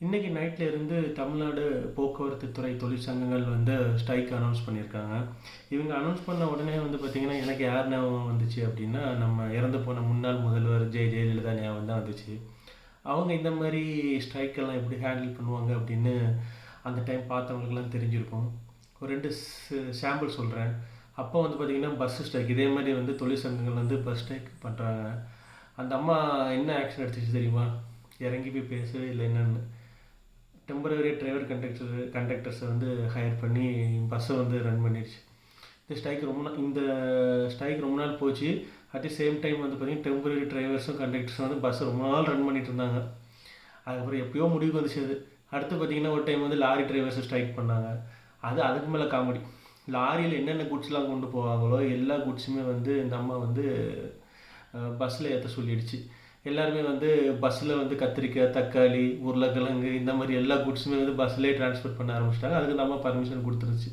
இன்றைக்கி நைட்டில் இருந்து தமிழ்நாடு போக்குவரத்து துறை தொழிற்சங்கங்கள் வந்து ஸ்ட்ரைக் அனௌன்ஸ் பண்ணியிருக்காங்க. இவங்க அனௌன்ஸ் பண்ண உடனே வந்து பார்த்திங்கன்னா எனக்கு யார் ஞாபகம் வந்துச்சு அப்படின்னா, நம்ம இறந்து போன முன்னாள் முதல்வர் ஜெய ஜெயலலிதா ஞாபகம் தான் வந்துச்சு. அவங்க இந்த மாதிரி ஸ்ட்ரைக்கெல்லாம் எப்படி ஹேண்டில் பண்ணுவாங்க அப்படின்னு அந்த டைம் பார்த்தவங்களுக்கெல்லாம் தெரிஞ்சிருக்கும். ஒரு ரெண்டு சாம்பிள் சொல்கிறேன் அப்போ வந்து பார்த்தீங்கன்னா, பஸ் ஸ்ட்ரைக் இதே மாதிரி வந்து தொழிற்சங்கங்கள் வந்து பஸ் ஸ்ட்ரைக் பண்ணுறாங்க அந்த அம்மா என்ன ஆக்ஷன் எடுத்துச்சு தெரியுமா? இறங்கி போய் பேசவே இல்லை என்னென்னு டெம்பரரி டிரைவர் கண்டக்டர் கண்டக்டர்ஸை வந்து ஹையர் பண்ணி பஸ்ஸை வந்து ரன் பண்ணிடுச்சு. இந்த ஸ்ட்ரைக் ரொம்ப நாள் இந்த ஸ்ட்ரைக் ரொம்ப நாள் போச்சு. அட் தி சேம் டைம் வந்து பார்த்தீங்கன்னா, டெம்பரரி டிரைவர்ஸும் கண்டக்டர்ஸும் வந்து பஸ்ஸை ரொம்ப நாள் ரன் பண்ணிட்டு இருந்தாங்க. அதுக்கப்புறம் எப்பயோ முடிவுக்கு வந்துச்சு அது. அடுத்து பார்த்தீங்கன்னா, ஒரு டைம் வந்து லாரி டிரைவர்ஸும் ஸ்ட்ரைக் பண்ணாங்க. அது அதுக்கு மேலே காமெடி. லாரியில் என்னென்ன குட்ஸ்லாம் கொண்டு போவாங்களோ, எல்லா குட்ஸுமே வந்து இந்த அம்மா வந்து பஸ்ஸில் ஏற்ற சொல்லிடுச்சு. எல்லாருமே வந்து பஸ்ஸில் வந்து கத்திரிக்காய், தக்காளி, உருளைக்கிழங்கு இந்த மாதிரி எல்லா குட்ஸுமே வந்து பஸ்லேயே டிரான்ஸ்போர்ட் பண்ண ஆரம்பிச்சிட்டாங்க. அதுக்கு நம்ம பர்மிஷன் கொடுத்துருச்சு.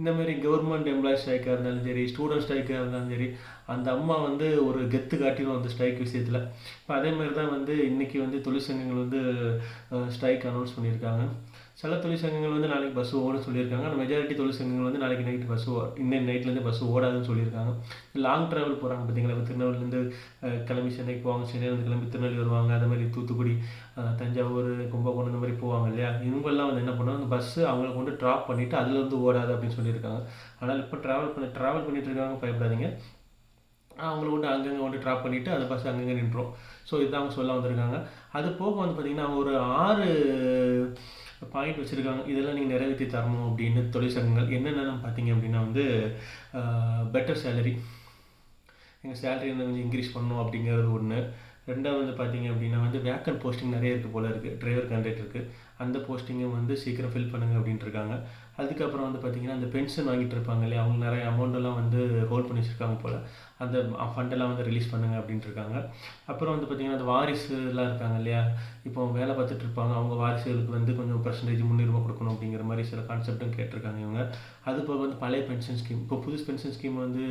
இந்த மாதிரி கவர்மெண்ட் எம்ப்ளாயி ஸ்ட்ரைக்காக இருந்தாலும் சரி, ஸ்டூடண்ட் ஸ்ட்ரைக்காக இருந்தாலும் சரி, அந்த அம்மா வந்து ஒரு கெத்து காட்டிடும் அந்த ஸ்ட்ரைக் விஷயத்தில். இப்போ அதே மாதிரி தான் வந்து இன்றைக்கி வந்து தொழிற்சங்கங்கள் வந்து ஸ்ட்ரைக் அனௌன்ஸ் பண்ணியிருக்காங்க. சில தொழிற்சங்கங்கள் வந்து நாளைக்கு பஸ் ஓடும் சொல்லியிருக்காங்க. ஆனால் மெஜாரிட்டி தொழிற்சங்கங்கள் வந்து நாளைக்கு நைட் பஸ் ஓ இன்னைக்கு நைட்லேருந்து பஸ் ஓடாதுன்னு சொல்லியிருக்காங்க. லாங் ட்ராவல் போகிறாங்க பார்த்தீங்களா, இப்ப கிளம்பி சென்னைக்கு போவாங்க. சென்னையிலேருந்து கிளம்பி திருநெல்வேலி வருவாங்க. அதே மாதிரி தூத்துக்குடி, தஞ்சாவூர், கும்பகோணம் இந்த மாதிரி போவாங்க இல்லையா? இவங்கெல்லாம் வந்து என்ன பண்ணுவாங்க, பஸ்ஸு அவங்கள கொண்டு ட்ராப் பண்ணிவிட்டு அதுலேருந்து ஓடாது அப்படின்னு சொல்லியிருக்காங்க. ஆனால் இப்போ ட்ராவல் பண்ண ட்ராவல் பண்ணிட்டு இருக்காங்க பயப்படாதீங்க. அவங்கள கொண்டு அங்கங்கே கொண்டு ட்ராப் பண்ணிவிட்டு அந்த பஸ் அங்கங்கே நின்றோம் ஸோ இதுதான் அவங்க சொல்ல வந்திருக்காங்க. அது போக வந்து பார்த்தீங்கன்னா, ஒரு ஆறு பாயிண்ட் வச்சுருக்காங்க இதெல்லாம் நீங்கள் நிறைவேற்றி தரணும் அப்படின்னு தொழிற்சங்கங்கள். என்னென்ன பார்த்தீங்க அப்படின்னா வந்து, பெட்டர் சேலரி. எங்கள் சேலரி இன்னும் கொஞ்சம் இன்க்ரீஸ் பண்ணணும் அப்படிங்கிறது ஒன்று ரெண்டாவது வந்து பார்த்தீங்க அப்படின்னா வந்து, வேக்கன் போஸ்டிங் நிறைய இருக்குது போல் இருக்குது டிரைவர் கண்டக்டருக்கு. அந்த போஸ்டிங்கும் வந்து சீக்கிரம் ஃபில் பண்ணுங்க அப்படின்ட்டு இருக்காங்க. அதுக்கப்புறம் வந்து பார்த்தீங்கன்னா, அந்த பென்ஷன் வாங்கிட்டு இருப்பாங்க இல்லையா? அவங்க நிறைய அமௌண்ட்டெல்லாம் வந்து ஹோல்ட் பண்ணி வச்சுருக்காங்க போல் அந்த ஃபண்டெல்லாம் வந்து ரிலீஸ் பண்ணுங்க அப்படின்ட்டு இருக்காங்க. அப்புறம் வந்து பார்த்தீங்கன்னா, அந்த வாரிசுலாம் இருக்காங்க இல்லையா? இப்போ வேலை பார்த்துட்டு இருப்பாங்க. அவங்க வாரிசுகளுக்கு வந்து கொஞ்சம் பர்சன்டேஜ் முன்னுரிமை கொடுக்கணும் அப்படிங்கிற மாதிரி சில கான்செப்ட்டும் கேட்டிருக்காங்க இவங்க. அது போக வந்து பழைய பென்ஷன் ஸ்கீம். இப்போ புது பென்ஷன் ஸ்கீம் வந்து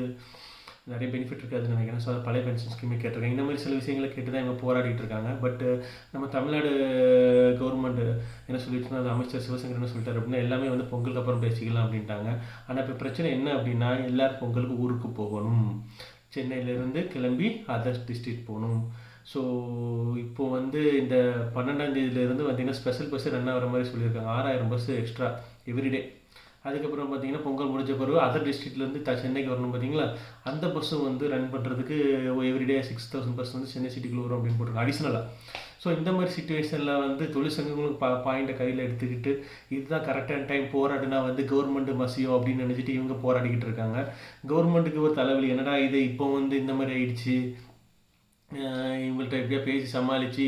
நிறைய பெனிஃபிட் இருக்காதுன்னு நினைக்கிறேன் ஸோ பழைய பென்ஷன் ஸ்கீமே கேட்டிருக்காங்க. இந்த மாதிரி சில விஷயங்களை கேட்டு தான் இவங்க போராடிட்டு இருக்காங்க. பட் நம்ம தமிழ்நாடு கவர்மெண்ட் என்ன சொல்லிட்டுனா அது அமைச்சர் சிவசங்கர் என்ன சொல்லிட்டார் அப்படின்னா, எல்லாமே வந்து பொங்கலுக்கு அப்புறம் பேசிக்கலாம் அப்படின்ட்டாங்க. ஆனால் இப்போ பிரச்சனை என்ன அப்படின்னா, எல்லோரும் பொங்கலுக்கு ஊருக்கு போகணும். சென்னையிலேருந்து கிளம்பி அதர் டிஸ்ட்ரிக்ட் போகணும் ஸோ இப்போ வந்து இந்த 12ஆம் தேதியிலேருந்து பார்த்தீங்கன்னா, ஸ்பெஷல் பஸ்ஸு ரன் ஆகிற மாதிரி சொல்லியிருக்காங்க. ஆறாயிரம் பஸ்ஸு எக்ஸ்ட்ரா எவ்ரிடே. அதுக்கப்புறம் பார்த்தீங்கன்னா, பொங்கல் முடிஞ்ச பிறகு அதர் டிஸ்ட்ரிக்ட்லேருந்து த சென்னைக்கு வரணும் பார்த்தீங்களா? அந்த பஸ்ஸும் வந்து ரன் பண்ணுறதுக்கு எவ்ரிடே 6000 பஸ் வந்து சென்னை சிட்டிக்குள்ள வரும் அப்படின்னு போட்டிருக்காங்க. அடிஷ்னலாக ஸோ இந்த மாதிரி சுச்சுவேஷனில் வந்து தொழிற்சங்கங்களும் ப பாயிண்ட்டை கையில் எடுத்துக்கிட்டு, இதுதான் கரெக்டான டைம் போராடினா வந்து கவர்மெண்ட் மசியோ அப்படின்னு நினச்சிட்டு இவங்க போராடிக்கிட்டு இருக்காங்க. கவர்மெண்ட்டுக்கு ஒரு தலைவலி. என்னடா இது இப்போ வந்து இந்த மாதிரி ஆயிடுச்சு. இவங்கள்ட்ட எப்படியா பேசி சமாளித்து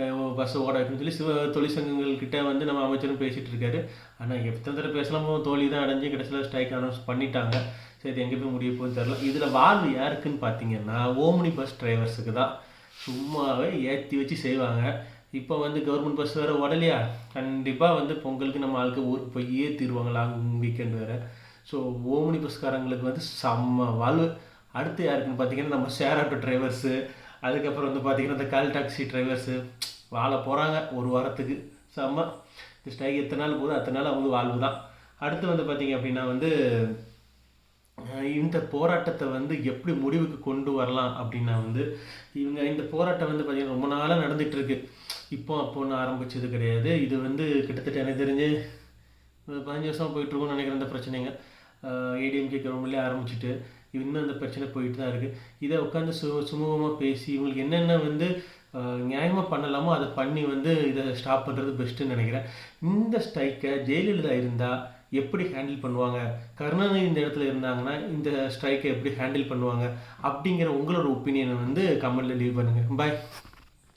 அ பஸ் ஓட வைக்கணும்னு சொல்லி சிவ தொழிற்சங்கங்கள் கிட்டே வந்து நம்ம அமைச்சரும் பேசிகிட்டு இருக்காரு. ஆனால் எத்தனை தடவை பேசலாமோ தோல்வி தான் அடைஞ்சு கடைசியில ஸ்ட்ரைக் அனௌன்ஸ் பண்ணிட்டாங்க. சரி இது எங்கே போய் முடிய போகுதுன்னு தெரில இதில் வாழ்வு யாருக்குன்னு பார்த்தீங்கன்னா, ஓம்னி பஸ் டிரைவர்ஸுக்கு தான். சும்மாவே ஏற்றி வச்சு செய்வாங்க. இப்போ வந்து கவர்மெண்ட் பஸ் வேறு உடலையா கண்டிப்பாக வந்து பொங்கலுக்கு நம்ம ஆளுக்கு ஊருக்கு போயே தீருவாங்க. லாங் வீக்கெண்ட் வேறு ஸோ ஓம்னி பஸ்காரங்களுக்கு வந்து செம்ம வாழ்வு. அடுத்து யாருக்குன்னு பார்த்தீங்கன்னா, நம்ம ஷேர் ஆட்டோ டிரைவர்ஸு, அதுக்கப்புறம் வந்து பார்த்தீங்கன்னா, இந்த கால் டாக்ஸி டிரைவர்ஸு வாழ போகிறாங்க ஒரு வாரத்துக்கு. செம்ம. இந்த ஸ்ட்ரைக் எத்தனை நாள் போதும் அத்தனை நாள் அவங்க வாழ்வு தான். அடுத்து வந்து பார்த்தீங்க அப்படின்னா வந்து, இந்த போராட்டத்தை வந்து எப்படி முடிவுக்கு கொண்டு வரலாம் அப்படின்னா வந்து, இவங்க இந்த போராட்டம் வந்து பார்த்திங்கன்னா ரொம்ப நாளாக நடந்துகிட்ருக்கு இப்போ அப்போன்னு ஆரம்பிச்சது கிடையாது. இது வந்து கிட்டத்தட்ட எனக்கு தெரிஞ்சு ஒரு 15 வருஷமா நினைக்கிற இந்த பிரச்சனைங்க. ஏடிஎம்கே கவர்மெண்ட்லேயே ஆரம்பிச்சுட்டு, இன்னும் இந்த பிரச்சனை போயிட்டு தான் இருக்குது இதை உட்காந்து சு சுமூகமாக பேசி இவங்களுக்கு என்னென்ன வந்து நியாயமாக பண்ணலாமோ அதை பண்ணி வந்து இதை ஸ்டாப் பண்ணுறது பெஸ்ட்டுன்னு நினைக்கிறேன் இந்த ஸ்ட்ரைக்கை ஜெயலலிதா இருந்தால் எப்படி ஹேண்டில் பண்ணுவாங்க? கருணாநிதி இந்த இடத்துல இருந்தாங்கன்னா, இந்த ஸ்ட்ரைக்கை எப்படி ஹேண்டில் பண்ணுவாங்க? அப்படிங்கிற உங்களோட ஒப்பீனியனை வந்து கமெண்டில் லீவ் பண்ணுங்கள் பாய்.